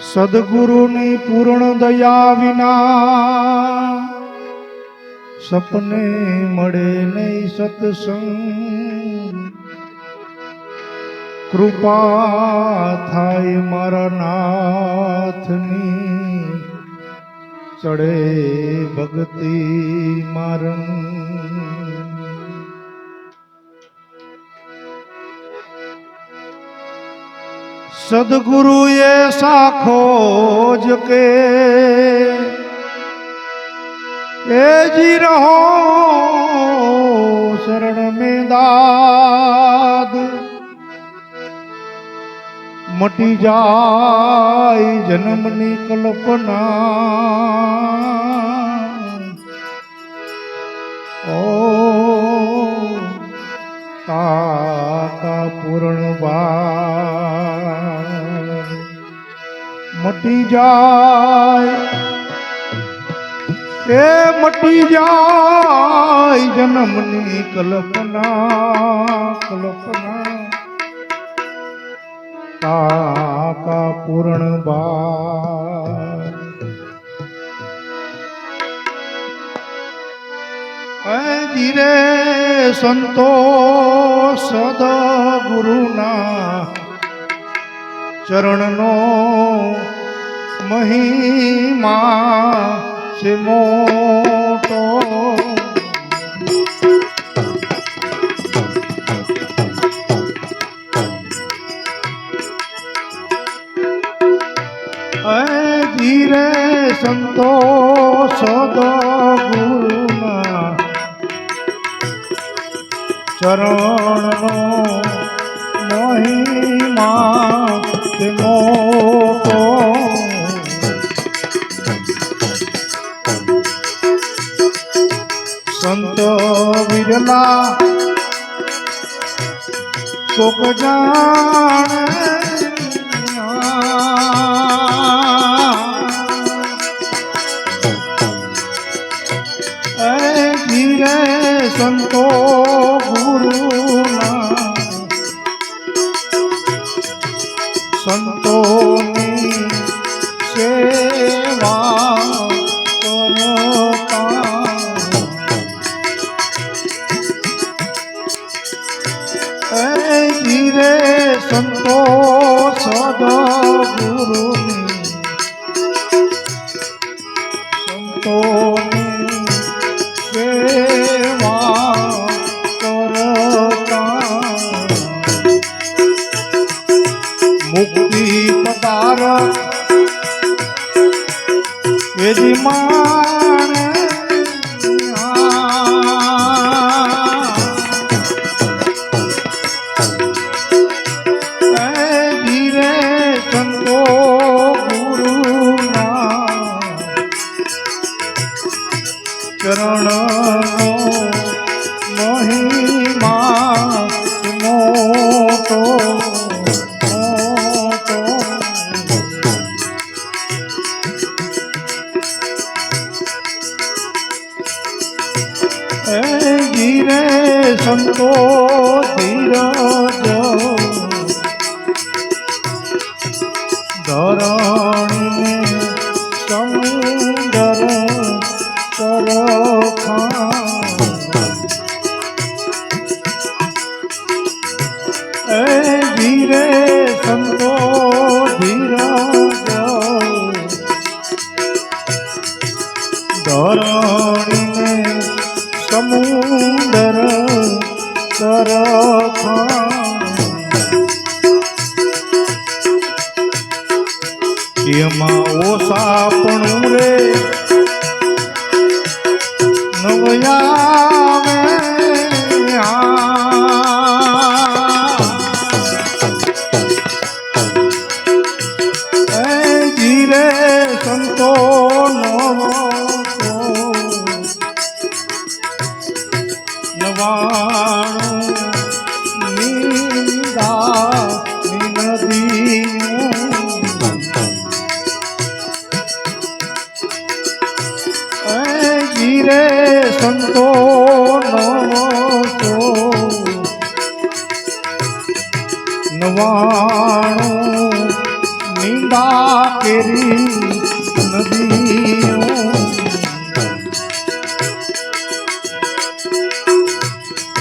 સદગુરુની પૂર્ણ દયા વિના સપને મળે નહીં સત્સંગ. કૃપા થાય મારા નાથની, ચડે ભક્તિ મારંગ સદગુરુ એ સાખો જ કે એ જી રહો શરણ में દાદ મટી જાય જન્મની કલ્પના. ઓ કાકા પૂર્ણ બાર મટી જાય. એ મટી જાય જન્મની કલ્પના કલ્પના. કાકા પૂર્ણ બા ધીરે સંતો સદ ગુરુના ચરણનો મહિમા છે મોટો સંતો રે સંતો નવાણું નિંદા કેરી નદીઓ.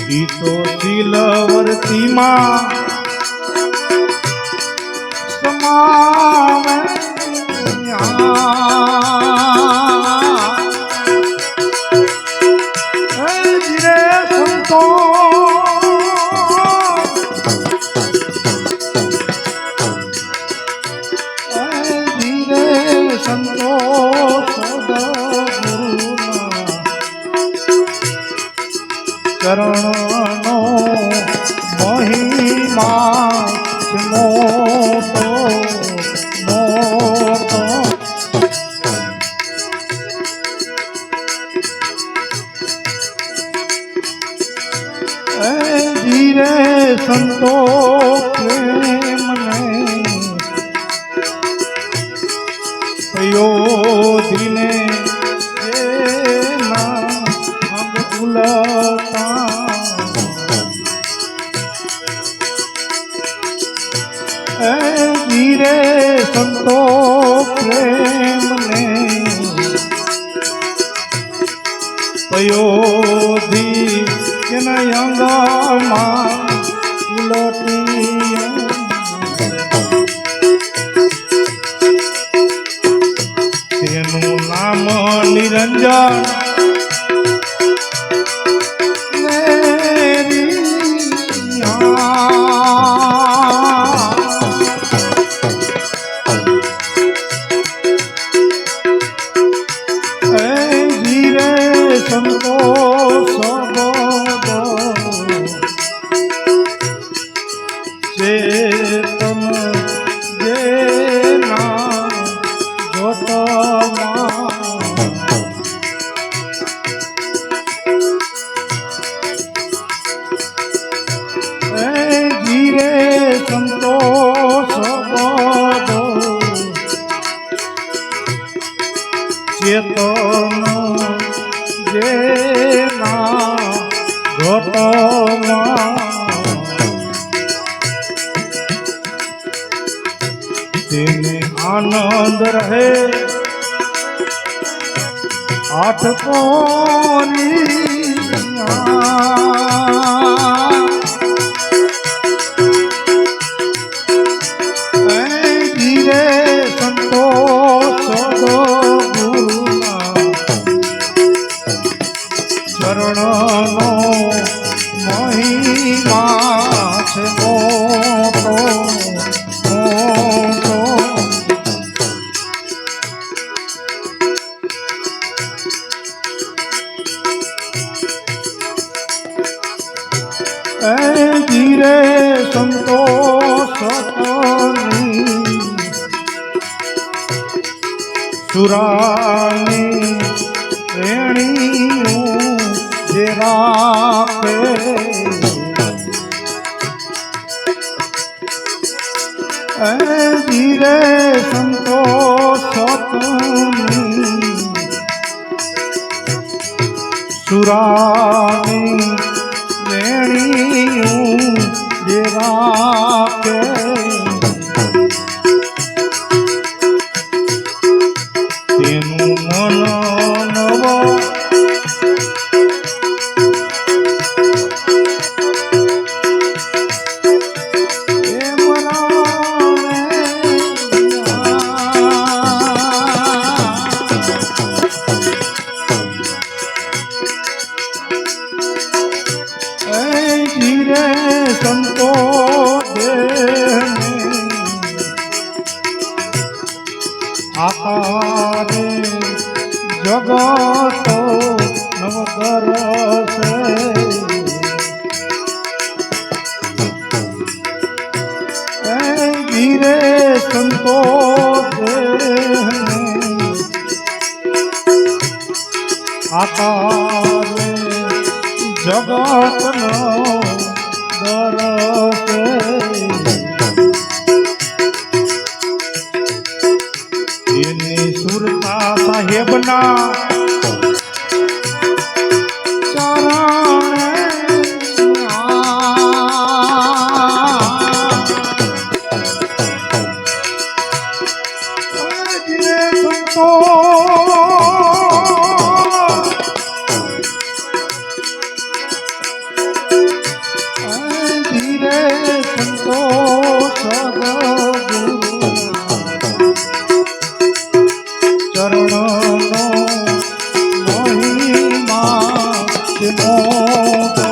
ગીતો શીલવર્તીમાં સમાવ ચરણનો મહિમા કૃષ્ણ અંગમાં આકાર જગતનો દરસે. એની સુરતા સાહેબના તે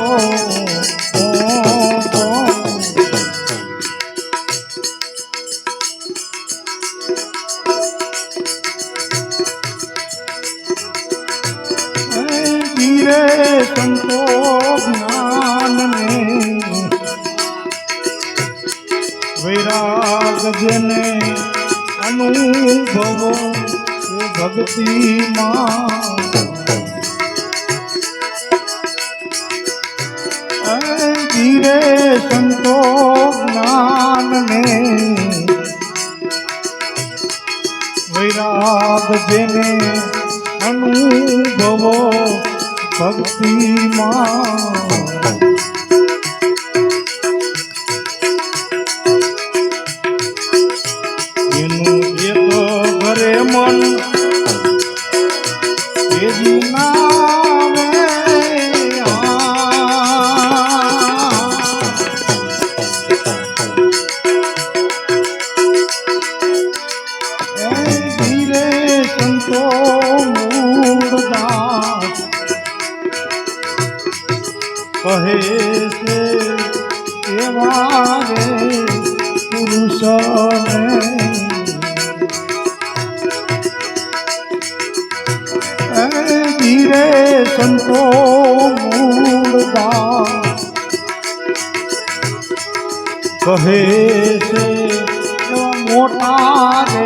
મોટા રે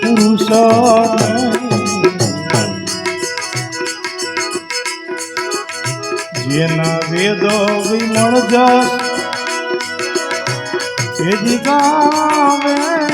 પુરુષને જેના વેદો વિમળ જસ તેજી ગાવે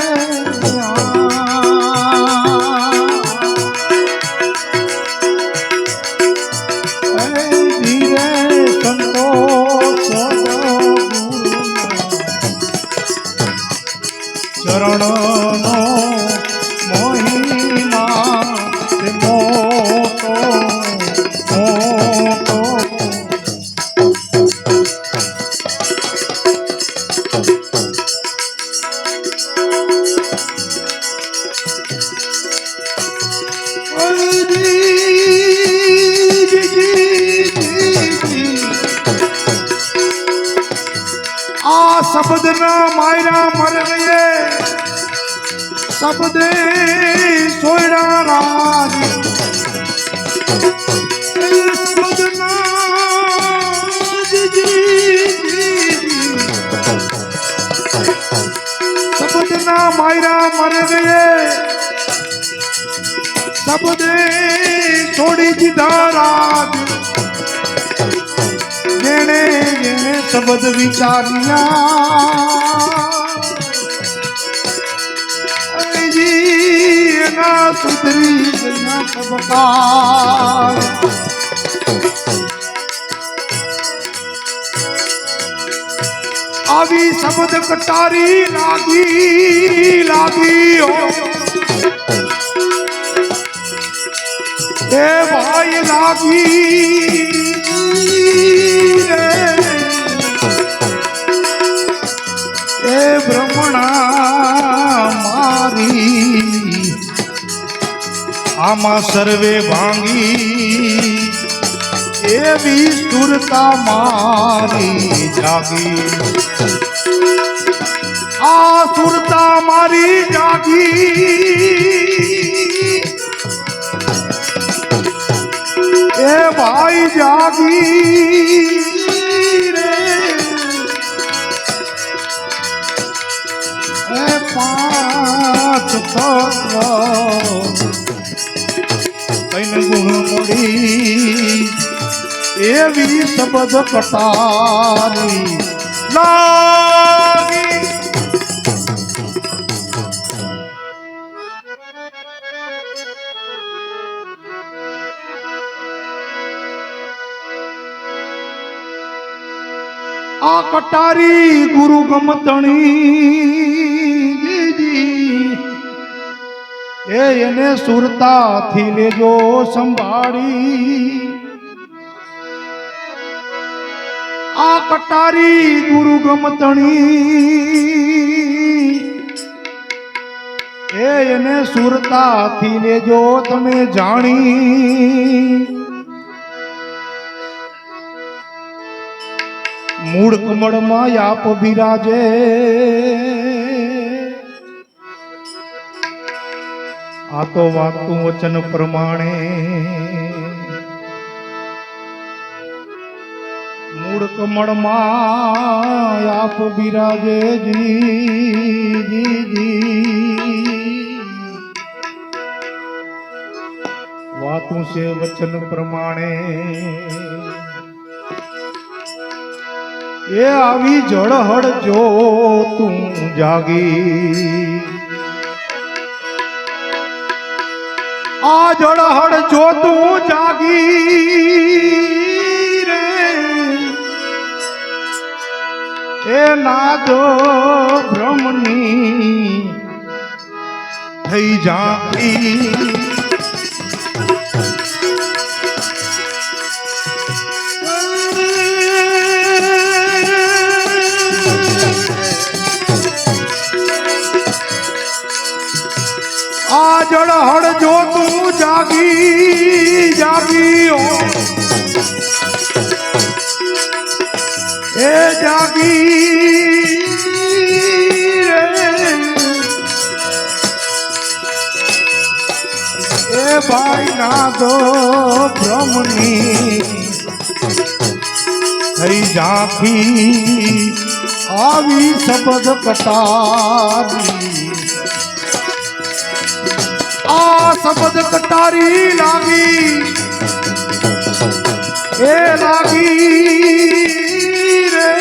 શબ્દના માયરા મર ગયે શબ્દે સોયડા રાજી શબ્દના માયરા મર ગયે શબ્દે છોડી દીધા રાજ. જેણે જેણે શબ્દ વિચાર્યા. અજી એના સુધરી ગયા સબકાર આવી શબ્દ કટારી લાગી લાગી હો. એ ભાઈ લાગી. આમાં સર્વે ભાંગી. એવી સુરતા મારી જાગી. આ સુરતા મારી જાગી. એ ભાઈ જાગી રે. એ પાંચ કૈન ગુણ મળી એવી શબ્દ કટારી લાગી આ કટારી ગુરુ ગમતણી જીજી એ એને સુરતાથી લેજો સંભાળી. આ કટારી દુર્ગમ તણી એ એને સુરતાથી લેજો તમે જાણી. મૂળ કમળમાં આપ બિરાજે. આ તો વાતું વચન પ્રમાણે મૂળ કમળમાં આપ બિરાજે વાતું છે વચન પ્રમાણે. એ આવી જળહળ જો તું જાગી. આ જળહળ જો તું જાગી રે. એ નાદો બ્રહ્મની થઈ જાગી. આ જળહળ જો તું જાગી જાગી એ જાગી એ ભાઈ ના દો ભ્રમની થઈ જાખી આવી શબ્દ કટારી આ શબ્દ કટારી લાગી. એ લાગી રે.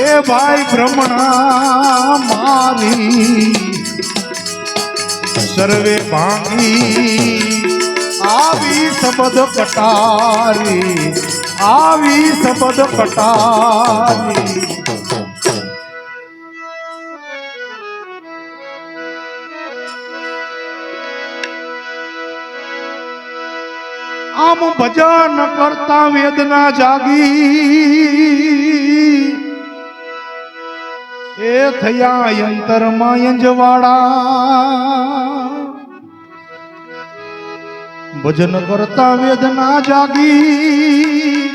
એ ભાઈ બ્રહ્મણા મારી સર્વે ભાંગી. આવી શબ્દ કટારી, આવી શબ્દ કટારી. આમ ભજન કરતા વેદના જાગી એ થયા યંતર યંજવાળા ભજન કરતા વેદના જાગી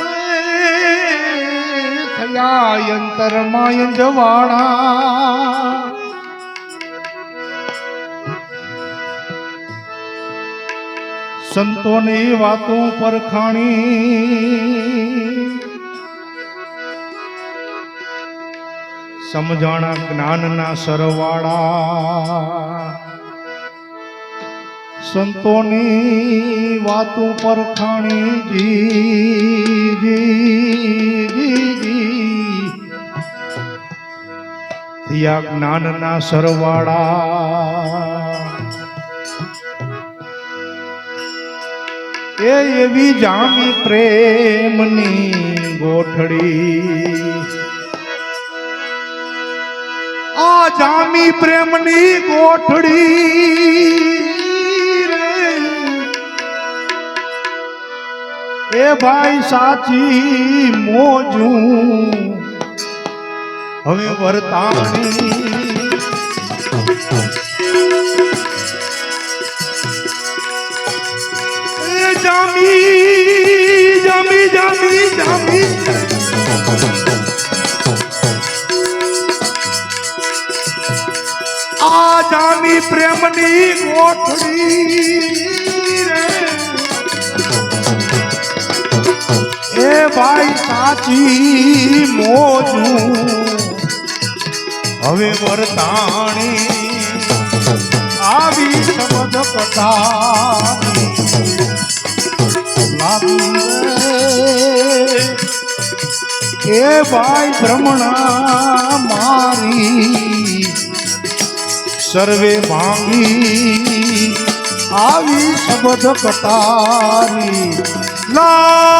એ થયા યંતર યંજવાળા સંતોની વાતો પરખાણી સમજાણા જ્ઞાનના સરવાળા. સંતોની વાતો પરખાણી ખાણી. જી જી. થયા જ્ઞાનના સરવાળા. એ એવી જામી પ્રેમની ગોઠડી આ જામી પ્રેમની ગોઠડી રે. એ ભાઈ સાચી મોજું હવે વર્તાણી જામી જામી જામી જામી. આ જામી પ્રેમની ગોઠડી રે. એ ભાઈ સાચી મોજું. હવે વરતાણી આવી સમજ કથા લાગી એ ભાઈ ભ્રમણા મારી સર્વે માંગી આવી શબ્દ કટારી. લાગી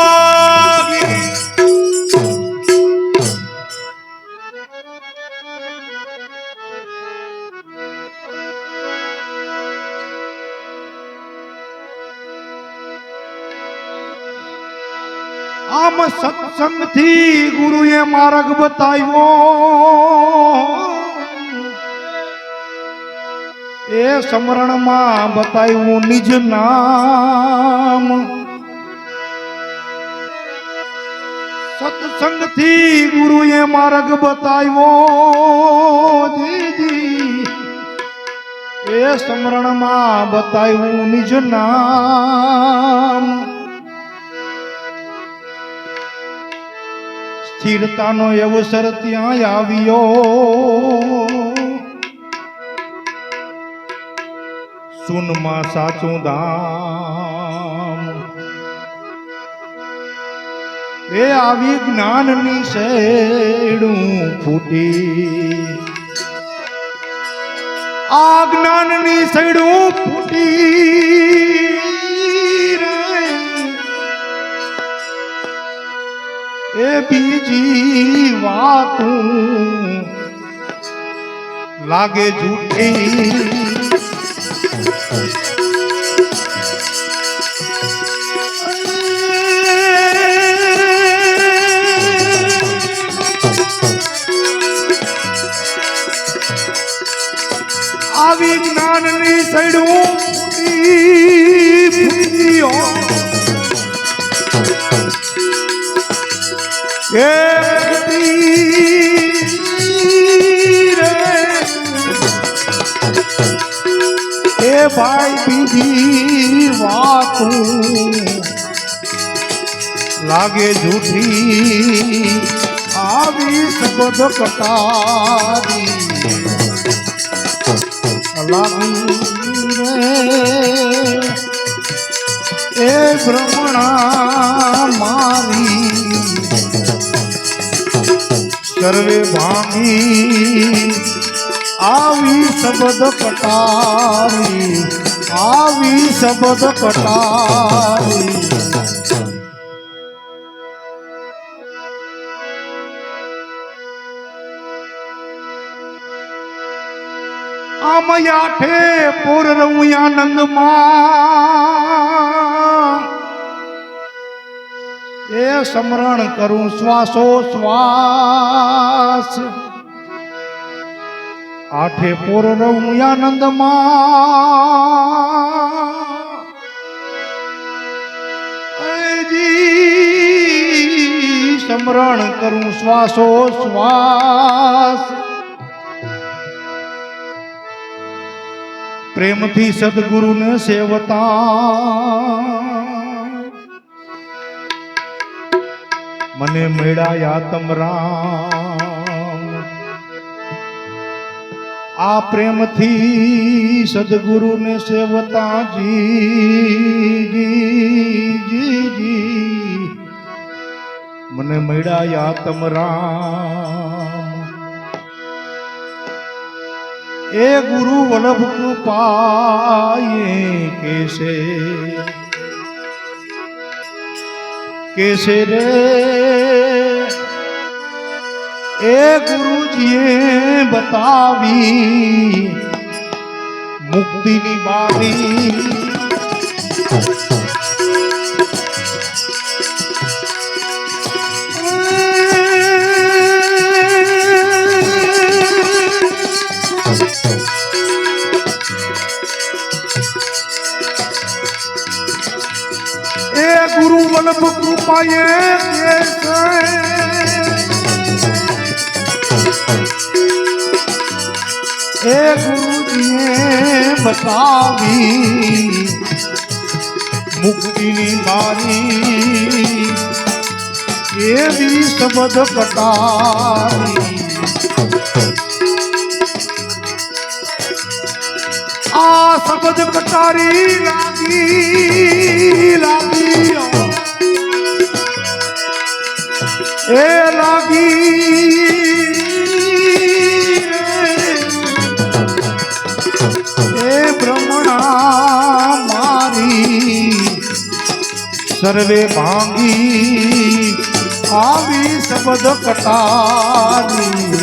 સત્સંગથી ગુરુએ માર્ગ બતાવ્યો. એ સમરણમાં બતાવ્યું નિજ નામ. સત્સંગથી ગુરુએ માર્ગ બતાવ્યો. જીજી એ સમરણમાં બતાવ્યું નિજ નામ. સ્થિરતાનો અવસર ત્યાં આવ્યો. સુનમાં સાચું દામ એ આવી જ્ઞાનની શેડું ફૂટી. આ જ્ઞાનની શેડું ફૂટી. બીજી વાતું લાગે જૂઠી આવી જ્ઞાનની સડું ફૂટી. એ ભાઈ બીજી વાતું લાગે જૂઠી. આવી શબ્દ કટારી એ બ્રહ્મણા મારી સર્વે ભાંગી આવી શબ્દ કટારી આવી શબ્દ કટારી આમયા ઠે પૂર રહું આનંદમાં. એ સમરણ કરું શ્વાસો શ્વાસ. આઠે પોર રહું આનંદમાં. સમરણ કરું શ્વાસો શ્વાસ. પ્રેમથી સદગુરુને સેવતા. મને મેળાયા તમરામ આ પ્રેમથી સદગુરુને સેવતા જી મને મેળાયા તમરામ એ ગુરુ વલ્લભ કૃપાએ કેસે કેસે રે? એ ગુરુજીએ બતાવી મુક્તિની બારી. એ ગુરુજીએ બતાવી મુક્તિની મારી એવી શબ્દ કટારી આ શબ્દ કટારી લાગી લાગી એ લાગી એ ભ્રમણા મારી સર્વે ભાંગી આવી શબ્દ કટારી.